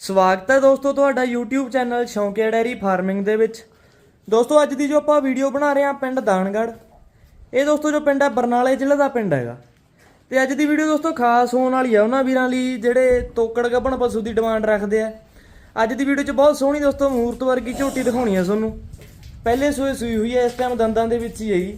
ਸਵਾਗਤ ਹੈ ਦੋਸਤੋ ਤੁਹਾਡਾ YouTube channel Shaunkia dairy farming ਦੇ ਵਿੱਚ। ਦੋਸਤੋ ਅੱਜ ਦੀ ਜੋ ਆਪਾਂ ਵੀਡੀਓ ਬਣਾ ਰਹੇ ਹਾਂ ਪਿੰਡ ਦਾਨਗੜ੍ਹ। ਇਹ ਦੋਸਤੋ ਜੋ ਪਿੰਡ ਹੈ, ਬਰਨਾਲੇ ਜ਼ਿਲ੍ਹੇ ਦਾ ਪਿੰਡ ਹੈਗਾ। ਤੇ ਅੱਜ ਦੀ ਵੀਡੀਓ ਦੋਸਤੋ ਖਾਸ ਹੋਣ ਵਾਲੀ ਆ ਉਹਨਾਂ ਵੀਰਾਂ ਲਈ ਜਿਹੜੇ ਤੋਕੜ ਗੱਭਣ ਪਸ਼ੂ ਦੀ ਡਿਮਾਂਡ ਰੱਖਦੇ ਆ। ਅੱਜ ਦੀ ਵੀਡੀਓ 'ਚ ਬਹੁਤ ਸੋਹਣੀ ਦੋਸਤੋ ਮੂਰਤ ਵਰਗੀ ਝੋਟੀ ਦਿਖਾਉਣੀ ਹੈ ਤੁਹਾਨੂੰ। ਪਹਿਲੇ ਸੂਏ ਸੂਈ ਹੋਈ ਹੈ, ਇਸ ਟਾਈਮ ਦੰਦਾਂ ਦੇ ਵਿੱਚ ਹੀ ਹੈਗੀ।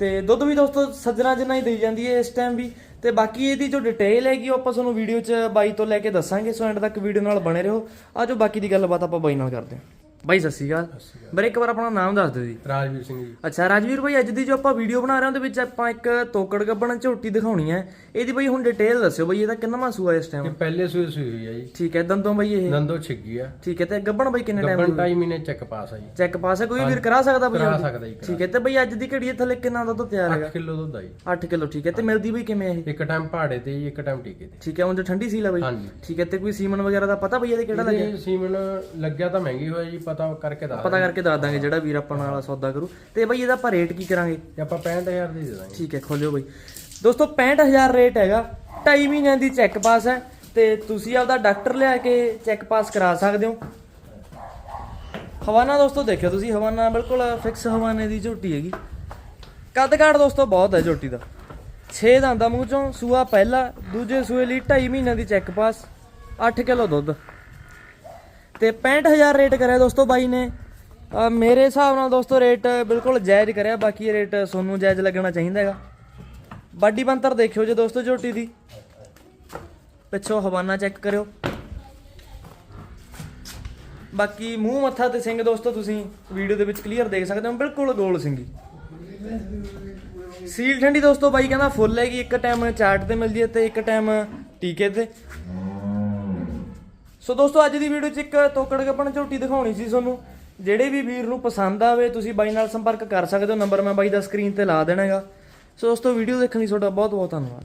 ਤੇ ਦੁੱਧ ਵੀ ਦੋਸਤੋ ਸੱਜਣਾ ਜਿੰਨਾ ਹੀ ਦੇਈ ਜਾਂਦੀ ਹੈ ਇਸ ਟਾਈਮ ਵੀ। ਤੇ ਬਾਕੀ ਇਹਦੀ ਜੋ ਡਿਟੇਲ ਹੈਗੀ ਉਹ ਆਪਾਂ ਤੁਹਾਨੂੰ ਵੀਡੀਓ 'ਚ ਬਾਈ ਤੋਂ ਲੈ ਕੇ ਦੱਸਾਂਗੇ ਸੋ ਐਂਡ ਤੱਕ ਵੀਡੀਓ ਨਾਲ ਬਣੇ ਰਹੋ। ਆਜੋ ਬਾਕੀ ਦੀ ਗੱਲਬਾਤ ਆਪਾਂ ਬਾਈ ਨਾਲ ਕਰਦੇ ਹਾਂ। ਬਾਈ ਸਤਿ ਸ਼੍ਰੀ ਅਕਾਲ। ਬਰੇ ਇੱਕ ਵਾਰ ਆਪਣਾ ਨਾਮ ਦੱਸ ਦਿਓ ਜੀ। ਰਾਜਵੀਰ ਸਿੰਘ ਜੀ। ਅੱਛਾ ਰਾਜਵੀਰ ਭਾਈ ਅੱਜ ਦੀ ਜੋ ਆਪਾਂ ਵੀਡੀਓ ਬਣਾ ਰਹੇ ਹਾਂ ਉਹਦੇ ਵਿੱਚ ਆਪਾਂ ਇੱਕ ਤੋਕੜ ਗੱਬਣ ਝੋਟੀ ਦਿਖਾਉਣੀ ਹੈ। ਇਹਦੀ ਬਈ ਹੁਣ ਡਿਟੇਲ ਦੱਸਿਓ ਬਈ ਇਹਦਾ ਕਿੰਨਾ ਸੂਆ ਇਸ ਇਹ ਟਾਈਮ ਪਹਿਲੇ ਸੂਏ ਸੂਈ ਹੋਈ ਆ ਜੀ। ਠੀਕ ਹੈ ਦੰਦੋਂ ਬਈ ਇਹ? ਨੰਦੋ ਛਿੱਗੀ ਆ। ਠੀਕ ਹੈ ਤੇ ਗੱਬਣ ਬਈ ਕਿੰਨੇ ਟਾਈਮ ਗੱਬਨ ਟਾਈਮ ਮਹੀਨੇ ਚੈੱਕ ਪਾਸ ਆ ਜੀ। ਚੈੱਕ ਪਾਸ ਹੈ ਕੋਈ ਵੀਰ ਕਰਾ ਸਕਦਾ ਬਈ ਕਰਾ? ਸਕਦਾ ਜੀ ਠੀਕ ਹੈ ਤੇ ਬਈ ਅੱਜ ਦੀ ਘੜੀ ਥੱਲੇ ਕਿੰਨਾ ਦੁੱਧ ਤਿਆਰ ਹੈਗਾ? 8 ਕਿਲੋ ਦੁੱਧ ਆ ਜੀ। 8 ਕਿਲੋ ਠੀਕ ਹੈ ਤੇ ਮਿਲਦੀ ਬਈ ਕਿਵੇਂ ਇਹ? ਇੱਕ ਟਾਈਮ ਪਹਾੜੇ ਤੇ ਇੱਕ ਟਾਈਮ ਟੀਕੇ ਤੇ। ਠੀਕ ਹੈ ਉਂਝ ਠੰਡੀ ਸੀ ਲਾ ਬਈ? ਠੀਕ ਹੈ ਤੇ ਕੋਈ ਸੀਮਨ ਵਗੈਰਾ ਦਾ ਪਤਾ ਬਈ ਇਹਦੇ ਕਿਹੜਾ ਲੱਗਿਆ? ਸੀਮਨ ਲੱਗਿਆ ਤਾਂ ਮਹਿੰਗੀ ਹੋਇਆ ਜੀ ਪਤਾ ਕਰਕੇ ਦੱਸ ਪਤਾ ਕਰਕੇ ਦੱਸ ਦਾਂਗੇ ਜਿਹੜਾ ਵੀਰ ਆਪਾਂ ਨਾਲ ਸੌਦਾ ਕਰੂ। ਤੇ ਬਈ ਇਹਦਾ ਆਪਾਂ ਰੇਟ ਕੀ ਕਰਾਂਗੇ? ਤੇ ਆਪਾਂ 65000 ਦੀ ਦੇ ਦਾਂਗੇ। ਠੀਕ ਹੈ ਖੋਲਿਓ ਬਈ। ਦੋਸਤੋ 65000 ਰੇਟ ਹੈਗਾ। 2.5 ਮਹੀਨਿਆਂ ਦੀ ਚੈੱਕ ਪਾਸ ਹੈ। ਤੇ ਤੁਸੀਂ ਆਪਦਾ ਡਾਕਟਰ ਲਿਆ ਕੇ ਚੈੱਕ ਪਾਸ ਕਰਾ ਸਕਦੇ ਹੋ। ਹਵਾਨਾ ਦੋਸਤੋ ਦੇਖਿਓ ਤੁਸੀਂ। ਹਵਾਨਾ ਬਿਲਕੁਲ ਫਿਕਸ ਹਵਾਨੇ ਦੀ ਝੋਟੀ ਹੈਗੀ। ਕੱਦ ਕਾਠ ਦੋਸਤੋ ਬਹੁਤ ਹੈ ਝੋਟੀ ਦਾ। 6 ਦੰਦਾਂ ਮੂੰਹ ਚੋਂ। ਸੂਆ ਪਹਿਲਾ ਦੂਜੇ ਸੂਏ ਲਈ 2.5 ਮਹੀਨਿਆਂ ਦੀ ਚੈੱਕ ਪਾਸ 8 ਕਿਲੋ ਦੁੱਧ। ਤੇ 65000 ਰੇਟ ਕਰਿਆ ਦੋਸਤੋ ਬਾਈ ਨੇ। ਮੇਰੇ ਹਿਸਾਬ ਨਾਲ ਦੋਸਤੋ ਰੇਟ ਬਿਲਕੁਲ ਜਾਇਜ਼ ਕਰਿਆ, ਬਾਕੀ ਇਹ ਰੇਟ ਸੋਨੂੰ ਜਾਇਜ਼ ਲੱਗਣਾ ਚਾਹੀਦਾ ਹੈਗਾ। ਬਾਡੀ ਬੰਤਰ ਦੇਖਿਓ ਜੇ ਦੋਸਤੋ ਝੋਟੀ ਦੀ। ਪਿੱਛੋਂ ਹਵਾਨਾ ਚੈੱਕ ਕਰਿਓ। ਬਾਕੀ ਮੂੰਹ ਮੱਥਾ ਤੇ ਸਿੰਘ ਦੋਸਤੋ ਤੁਸੀਂ ਵੀਡੀਓ ਦੇ ਵਿੱਚ ਕਲੀਅਰ ਦੇਖ ਸਕਦੇ ਹੋ, ਬਿਲਕੁਲ ਗੋਲ ਸਿੰਘੀ ਸੀਲ ਠੰਡੀ ਦੋਸਤੋ ਬਾਈ ਕਹਿੰਦਾ ਫੁੱਲ ਹੈਗੀ, ਇੱਕ ਟਾਈਮ ਚਾਟ ਤੇ ਮਿਲਦੀ ਹੈ ਤੇ ਇੱਕ ਟਾਈਮ ਟੀਕੇ ਤੇ। ਸੋ ਦੋਸਤੋ, ਅੱਜ ਦੀ ਵੀਡੀਓ 'ਚ ਇੱਕ ਤੋਕੜ ਗੱਪਣ ਝੋਟੀ ਦਿਖਾਉਣੀ ਸੀ ਤੁਹਾਨੂੰ। ਜਿਹੜੇ ਵੀ ਵੀਰ ਨੂੰ ਪਸੰਦ ਆਵੇ, ਤੁਸੀਂ ਬਾਈ ਨਾਲ ਸੰਪਰਕ ਕਰ ਸਕਦੇ ਹੋ। ਨੰਬਰ ਮੈਂ ਬਾਈ ਦਾ ਸਕਰੀਨ ਤੇ ਲਾ ਦੇਣਾ ਹੈਗਾ। ਸੋ ਦੋਸਤੋ ਵੀਡੀਓ ਦੇਖਣ ਲਈ ਤੁਹਾਡਾ ਬਹੁਤ ਬਹੁਤ ਧੰਨਵਾਦ।